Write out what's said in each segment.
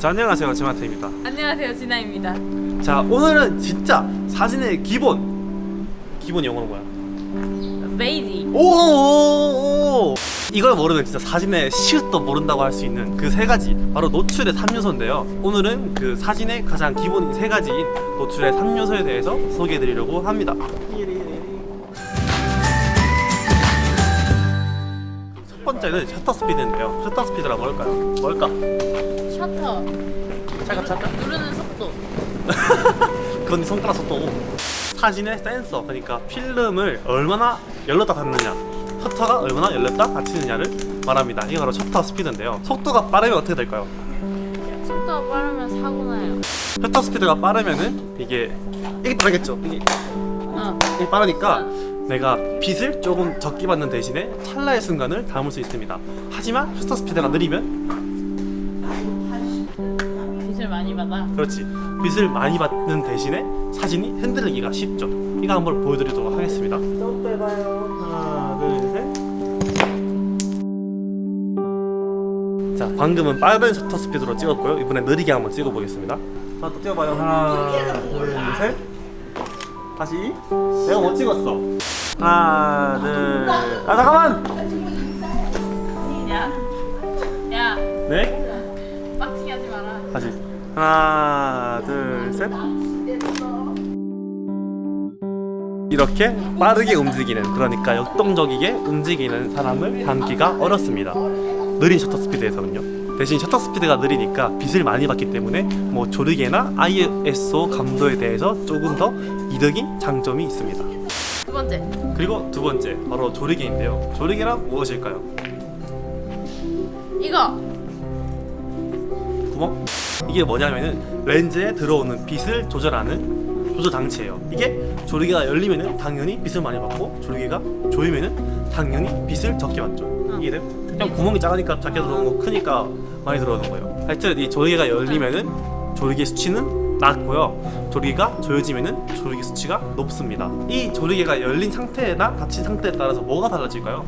자 안녕하세요. 제마테입니다. 안녕하세요. 진아입니다. 자 오늘은 진짜 사진의 기본. 기본 영어는 뭐야? 베이지. 오 이걸 모르면 진짜 사진의 시읒도 모른다고 할 수 있는 그 세 가지. 바로 노출의 3요소인데요. 오늘은 그 사진의 가장 기본인 세 가지인 노출의 3요소에 대해서 소개해 드리려고 합니다 번째는 셔터 스피드인데요 셔터 스피드가 뭘까요? 뭘까? 셔터. 잠깐 잠깐 누르는 속도. 그건 네 손가락 속도고 사진의 센서 그러니까 필름을 얼마나 열렸다 닫느냐 셔터가 얼마나 열렸다 닫히느냐를 말합니다 이게 바로 셔터 스피드인데요 속도가 빠르면 어떻게 될까요? 속도가 빠르면 사고 나요. 셔터 스피드가 빠르면은 이게 이게 빠르겠죠 이게, 어. 이게 빠르니까 내가 빛을 조금 적게 받는 대신에 찰나의 순간을 담을 수 있습니다. 하지만 셔터 스피드가 느리면? 빛을 많이 받아. 그렇지. 빛을 많이 받는 대신에 사진이 흔들리기가 쉽죠. 이거 한번 보여드리도록 하겠습니다. 좀 빼봐요 하나 둘 셋 자 방금은 빠른 셔터 스피드로 찍었고요. 이번엔 느리게 한번 찍어보겠습니다. 하나 또 찍어봐요. 하나 둘 셋 다시. 내가 못 찍었어? 하나 둘아 잠깐만! 야. 야. 네? 빡치게 하지 마라. 다시. 하나 둘셋. 이렇게 빠르게 움직이는 그러니까 역동적이게 움직이는 사람을 담기가 어렵습니다. 느린 셔터 스피드에서는요 대신 셔터 스피드가 느리니까 빛을 많이 받기 때문에 뭐 조리개나 ISO 감도에 대해서 조금 더 이득인 장점이 있습니다 두 번째. 그리고 두 번째 바로 조리개인데요 조리개란 무엇일까요? 이거. 구멍? 이게 뭐냐면은 렌즈에 들어오는 빛을 조절하는 장치예요. 이게 조리개가 열리면은 당연히 빛을 많이 받고 조리개가 조이면은 당연히 빛을 적게 받죠. 이게 돼? 그냥 구멍이 작으니까 작게 들어오는 거 크니까 많이 들어오는 거예요. 하여튼 이 조리개가 열리면은 조리개 수치는 낮고요. 조리개가 조여지면은 조리개 수치가 높습니다. 이 조리개가 열린 상태나 닫힌 상태에 따라서 뭐가 달라질까요?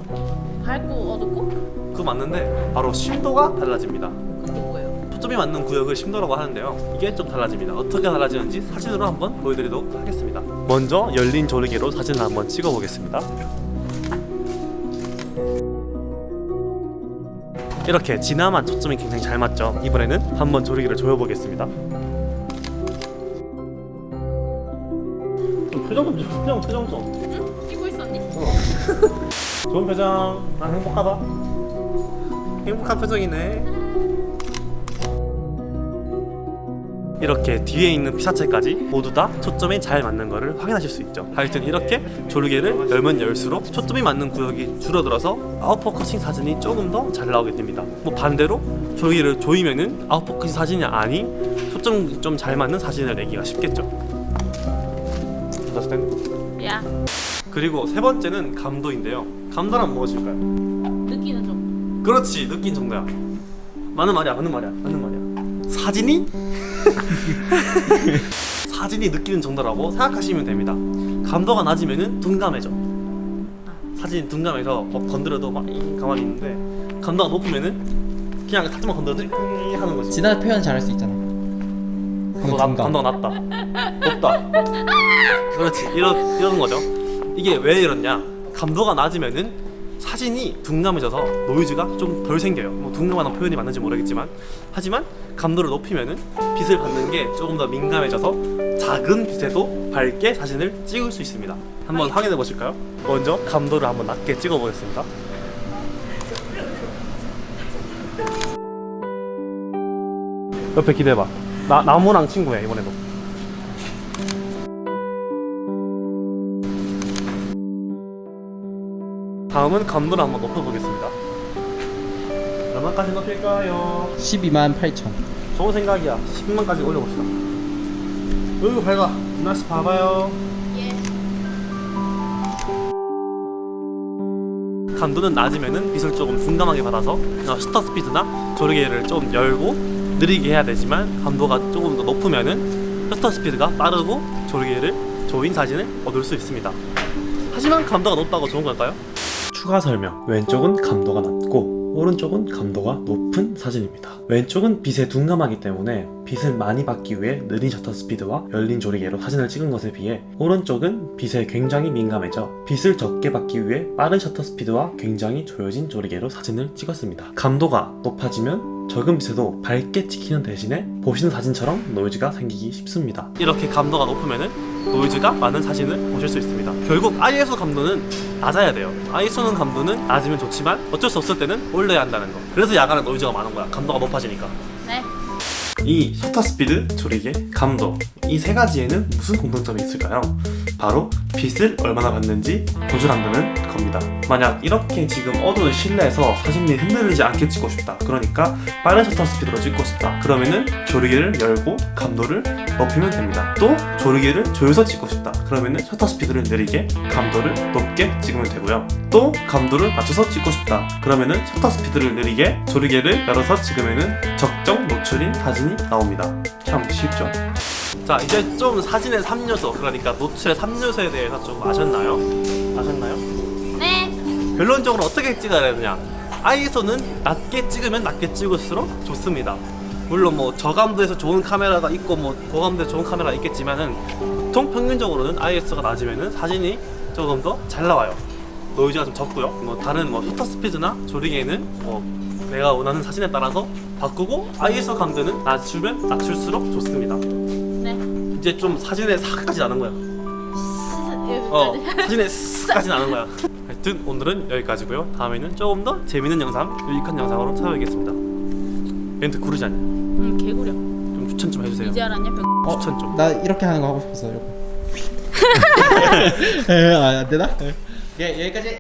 밝고 어둡고? 그거 맞는데 바로 심도가 달라집니다. 초점이 맞는 구역을 심도라고 하는데요. 이게 좀 달라집니다. 어떻게 달라지는지 사진으로 한번 보여드리도록 하겠습니다. 먼저 열린 조리개로 사진을 한번 찍어보겠습니다. 이렇게 진화만 초점이 굉장히 잘 맞죠. 이번에는 한번 조리개를 조여보겠습니다. 표정 좀 줘. 표정 표정 좀. 응? 찍고 있었니? 좋은 표정. 나 행복하다. 행복한 표정이네. 이렇게 뒤에 있는 피사체까지 모두 다 초점이 잘 맞는 것을 확인하실 수 있죠. 하여튼 이렇게 조르개를 열면 열수록 초점이 맞는 구역이 줄어들어서 아웃포커싱 사진이 조금 더 잘 나오게 됩니다. 뭐 반대로 조르개를 조이면은 아웃포커싱 사진이 아닌 초점 좀 잘 맞는 사진을 내기가 쉽겠죠. 야. 그리고 세 번째는 감도인데요. 감도란 무엇일까요? 느끼는 좀. 그렇지 느낀 정도야 맞는 말이야 맞는 말이야 맞는 말이야 사진이 사진이 느끼는 정도라고 생각하시면 됩니다. 감도가 낮으면은 둔감해져. 사진이 둔감해서 뭐 건드려도 막 잉 가만히 있는데 감도가 높으면은 그냥 사진만 건드려도 잉 하는 거지. 진아 표현 잘할 수 있잖아. 감도 낮, 감도가 낮다. 높다. 그렇지. 이런 이런 거죠. 이게 왜 이러냐? 감도가 낮으면은 사진이 둔감해져서 노이즈가 좀 덜 생겨요. 뭐 둔감한 표현이 맞는지 모르겠지만. 하지만 감도를 높이면은 빛을 받는 게 조금 더 민감해져서 작은 빛에도 밝게 사진을 찍을 수 있습니다. 한번 확인해 보실까요? 먼저 감도를 한번 낮게 찍어 보겠습니다. 옆에 기대봐. 나, 나무랑 친구야 이번에도 다음은 감도를 한번 높여보겠습니다 얼마까지 높일까요? 12만 8천. 좋은 생각이야 10만까지 올려봅시다 어이구 밝아 누나씨 봐봐요 예. 감도는 낮으면은 빛을 조금 둔감하게 받아서 어, 슈터 스피드나 조르개를 좀 열고 느리게 해야 되지만 감도가 조금 더 높으면은 슈터 스피드가 빠르고 조르개를 조인 사진을 얻을 수 있습니다. 하지만 감도가 높다고 좋은 걸까요? 추가 설명 왼쪽은 감도가 낮고 오른쪽은 감도가 높은 사진입니다. 왼쪽은 빛에 둔감하기 때문에 빛을 많이 받기 위해 느린 셔터 스피드와 열린 조리개로 사진을 찍은 것에 비해 오른쪽은 빛에 굉장히 민감해져 빛을 적게 받기 위해 빠른 셔터 스피드와 굉장히 조여진 조리개로 사진을 찍었습니다. 감도가 높아지면 적은 빛에도 밝게 찍히는 대신에 보시는 사진처럼 노이즈가 생기기 쉽습니다. 이렇게 감도가 높으면은 노이즈가 많은 사진을 보실 수 있습니다. 결국 ISO 감도는 낮아야 돼요. ISO는 감도는 낮으면 좋지만 어쩔 수 없을 때는 올려야 한다는 거. 그래서 야간은 노이즈가 많은 거야. 감도가 높아지니까. 네. 이 셔터 스피드, 조리개, 감도 이 세 가지에는 무슨 공통점이 있을까요? 바로 빛을 얼마나 받는지 조절한다는 겁니다. 만약 이렇게 지금 어두운 실내에서 사진이 흔들리지 않게 찍고 싶다. 그러니까 빠른 셔터 스피드로 찍고 싶다. 그러면은 조리개를 열고 감도를 높이면 됩니다. 또 조리개를 조여서 찍고 싶다. 그러면은 셔터 스피드를 느리게 감도를 높게 찍으면 되고요. 또 감도를 낮춰서 찍고 싶다. 그러면은 셔터 스피드를 느리게 조리개를 열어서 찍으면은 적정 노출인 사진이 나옵니다. 참 쉽죠? 자 이제 좀 사진의 3요소 그러니까 노출의 3요소에 대해서 좀 아셨나요? 아셨나요? 네. 결론적으로 어떻게 찍어야 되느냐 ISO는 낮게 찍으면 낮게 찍을수록 좋습니다 물론 뭐 저감도에서 좋은 카메라가 있고 뭐 고감도에서 좋은 카메라가 있겠지만은 보통 평균적으로는 ISO가 낮으면은 사진이 조금 더 잘 나와요 노이즈가 좀 적고요 뭐 다른 뭐 셔터 스피드나 조리개는 뭐 내가 원하는 사진에 따라서 바꾸고 ISO 감도는 낮추면 낮출수록 좋습니다 네. 이제 좀 사진에 사까지 나는 거야 여기까지. 어 사진에 스까지 나는 거야 하여튼 오늘은 여기까지고요 다음에는 조금 더 재밌는 영상 유익한 영상으로 찾아오겠습니다 멘트 구르지 않냐 응 개구려. 좀 추천 좀 해주세요 이제 알았냐? 병. 어, 추천 좀 나 이렇게 하는 거 하고 싶었어 이거. 에, 아, 안 되나? 예, 여기까지.